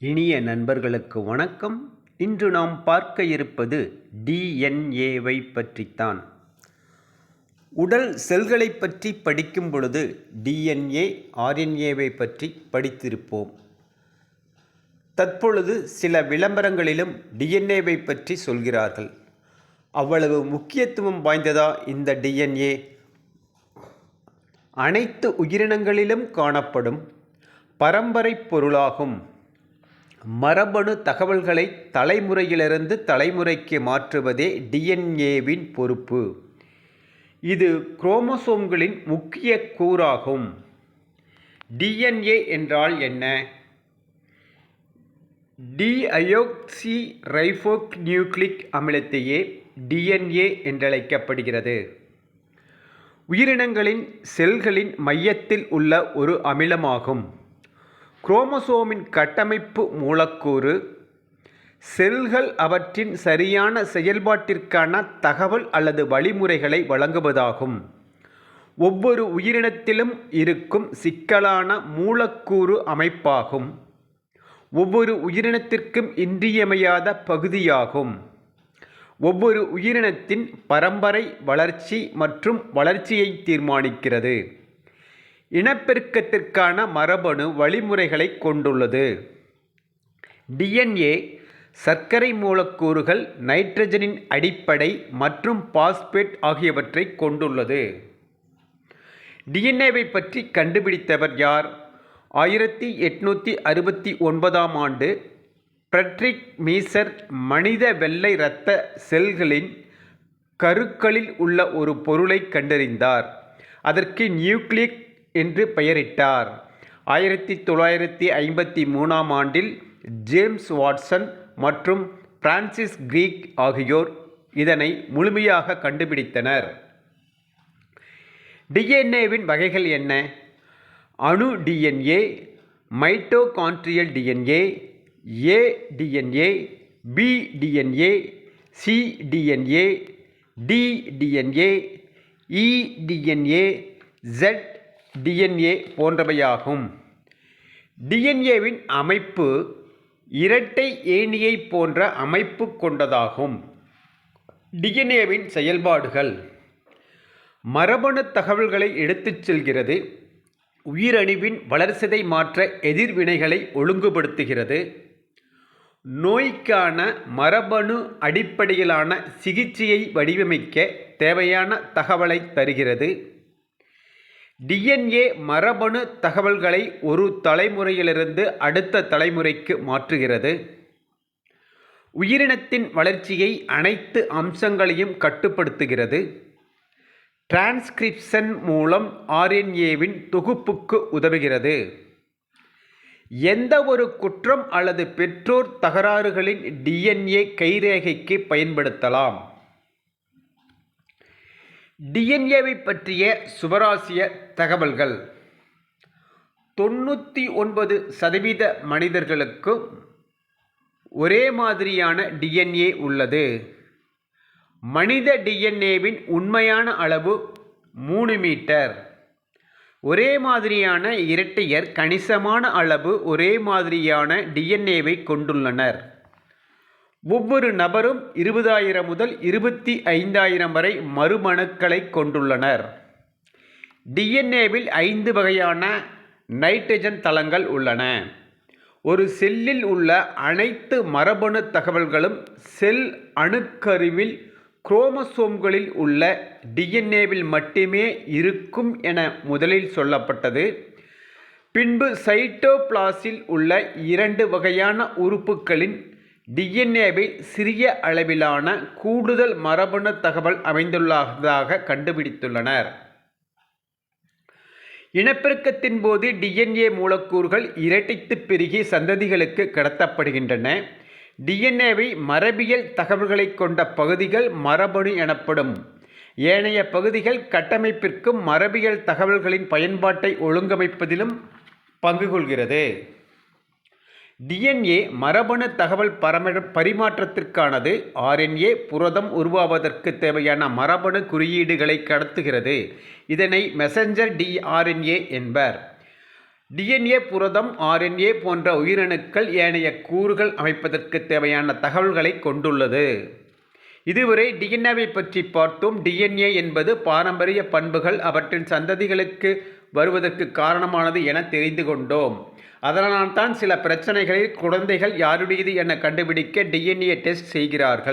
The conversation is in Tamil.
இனிய நண்பர்களுக்கு வணக்கம். இன்று நாம் பார்க்க இருப்பது டிஎன்ஏவை பற்றித்தான். உடல் செல்களை பற்றி படிக்கும் பொழுது டிஎன்ஏ ஆர்என்ஏவை பற்றி படித்திருப்போம். தற்பொழுது சில விளம்பரங்களிலும் டிஎன்ஏவை பற்றி சொல்கிறார்கள். அவ்வளவு முக்கியத்துவம் வாய்ந்ததா இந்த டிஎன்ஏ அனைத்து உயிரினங்களிலும் காணப்படும் பரம்பரை பொருளாகும் மரபணு தகவல்களை தலைமுறையிலிருந்து தலைமுறைக்கு மாற்றுவதே டிஎன்ஏவின் பொறுப்பு. இது குரோமோசோம்களின் முக்கிய கூறாகும். டிஎன்ஏ என்றால் என்ன? டிஅயோக்சி ரைஃபோக் நியூக்ளிக் அமிலத்தையே டிஎன்ஏ என்றழைக்கப்படுகிறது. உயிரினங்களின் செல்களின் மையத்தில் உள்ள ஒரு அமிலமாகும். குரோமோசோமின் கட்டமைப்பு மூலக்கூறு செல்கள் அவற்றின் சரியான செயல்பாட்டிற்கான தகவல் அல்லது வழிமுறைகளை வழங்குவதாகும். ஒவ்வொரு உயிரினத்திலும் இருக்கும் சிக்கலான மூலக்கூறு அமைப்பாகும். ஒவ்வொரு உயிரினத்திற்கும் இன்றியமையாத பகுதியாகும். ஒவ்வொரு உயிரினத்தின் பரம்பரை வளர்ச்சி மற்றும் வளர்ச்சியை தீர்மானிக்கிறது. இனப்பெருக்கத்திற்கான மரபணு வழிமுறைகளை கொண்டுள்ளது. டிஎன்ஏ சர்க்கரை மூலக்கூறுகள் நைட்ரஜனின் அடிப்படை மற்றும் பாஸ்பேட் ஆகியவற்றை கொண்டுள்ளது. டிஎன்ஏவை பற்றி கண்டுபிடித்தவர் யார்? ஆயிரத்தி எட்நூற்றி அறுபத்தி ஒன்பதாம் ஆண்டு பிரட்ரிக் மீசர் மனித வெள்ளை இரத்த செல்களின் கருக்களில் உள்ள ஒரு பொருளை கண்டறிந்தார். அதற்கு நியூக்ளிக் என்று பெயரிட்டார். ஆயிரத்தி தொள்ளாயிரத்தி ஐம்பத்தி மூணாம் ஆண்டில் ஜேம்ஸ் வாட்சன் மற்றும் பிரான்சிஸ் கிரீக் ஆகியோர் இதனை முழுமையாக கண்டுபிடித்தனர். டிஎன்ஏவின் வகைகள் என்ன? அணு DNA mitochondrial DNA A DNA B DNA C DNA D DNA E DNA Z DNA போன்றவையாகும். டிஎன்ஏவின் அமைப்பு இரட்டை ஏணியை போன்ற அமைப்பு கொண்டதாகும். டிஎன்ஏவின் செயல்பாடுகள். மரபணு தகவல்களை எடுத்துச் செல்கிறது. உயிரணுவின் வளர்சிதை மாற்ற எதிர்வினைகளை ஒழுங்குபடுத்துகிறது. நோய்க்கான மரபணு அடிப்படையிலான சிகிச்சையை வடிவமைக்க தேவையான தகவலை தருகிறது. டிஎன்ஏ மரபணு தகவல்களை ஒரு தலைமுறையிலிருந்து அடுத்த தலைமுறைக்கு மாற்றுகிறது. உயிரினத்தின் வளர்ச்சியை அனைத்து அம்சங்களையும் கட்டுப்படுத்துகிறது. டிரான்ஸ்கிரிப்ஷன் மூலம் ஆர்என்ஏவின் தொகுப்புக்கு உதவுகிறது. எந்த ஒரு குற்றம் அல்லது பெற்றோர் தகராறுகளின் டிஎன்ஏ கைரேகைக்கு பயன்படுத்தலாம். டிஎன்ஏவை பற்றிய சுவராசிய தகவல்கள். தொண்ணூற்றி ஒன்பது சதவீத மனிதர்களுக்கும் ஒரே மாதிரியான டிஎன்ஏ உள்ளது. மனித டிஎன்ஏவின் உண்மையான அளவு மூணு மீட்டர். ஒரே மாதிரியான இரட்டையர் கணிசமான அளவு ஒரே மாதிரியான டிஎன்ஏவை கொண்டுள்ளனர். ஒவ்வொரு நபரும் இருபதாயிரம் முதல் இருபத்தி ஐந்தாயிரம் வரை மறுமணுக்களை கொண்டுள்ளனர். டிஎன்ஏவில் ஐந்து வகையான நைட்ரஜன் தளங்கள் உள்ளன. ஒரு செல்லில் உள்ள அனைத்து மரபணு தகவல்களும் செல் அணுக்கருவில் குரோமசோம்களில் உள்ள டிஎன்ஏவில் மட்டுமே இருக்கும் என முதலில் சொல்லப்பட்டது. பின்பு சைட்டோபிளாஸில் உள்ள இரண்டு வகையான உறுப்புகளின் டிஎன்ஏவை சிறிய அளவிலான கூடுதல் மரபணு தகவல் அமைந்துள்ளதாக கண்டுபிடித்துள்ளனர். இனப்பெருக்கத்தின் போது டிஎன்ஏ மூலக்கூறுகள் இரட்டித்து பெருகி சந்ததிகளுக்கு கடத்தப்படுகின்றன. டிஎன்ஏவை மரபியல் தகவல்களை கொண்ட பகுதிகள் மரபணு எனப்படும். ஏனைய பகுதிகள் கட்டமைப்பிற்கும் மரபியல் தகவல்களின் பயன்பாட்டை ஒழுங்கமைப்பதிலும் பங்கு கொள்கிறது. டிஎன்ஏ மரபணு தகவல் பரம பரிமாற்றத்திற்கானது. ஆர்என்ஏ புரதம் உருவாவதற்கு தேவையான மரபணு குறியீடுகளை கடத்துகிறது. இதனை மெசஞ்சர் டிஆர்என்ஏ என்பர். டிஎன்ஏ புரதம் ஆர்என்ஏ போன்ற உயிரணுக்கள் ஏனைய கூறுகள் அமைப்பதற்கு தேவையான தகவல்களை கொண்டுள்ளது. இதுவரை டிஎன்ஏவை பற்றி பார்த்தோம். டிஎன்ஏ என்பது பாரம்பரிய பண்புகள் அவற்றின் சந்ததிகளுக்கு வருவதற்கு காரணமானது என தெரிந்து கொண்டோம். அதனால் தான் சில பிரச்சனைகளில் குழந்தைகள் யாருடையது என கண்டுபிடிக்க டிஎன்ஏ டெஸ்ட் செய்கிறார்கள்.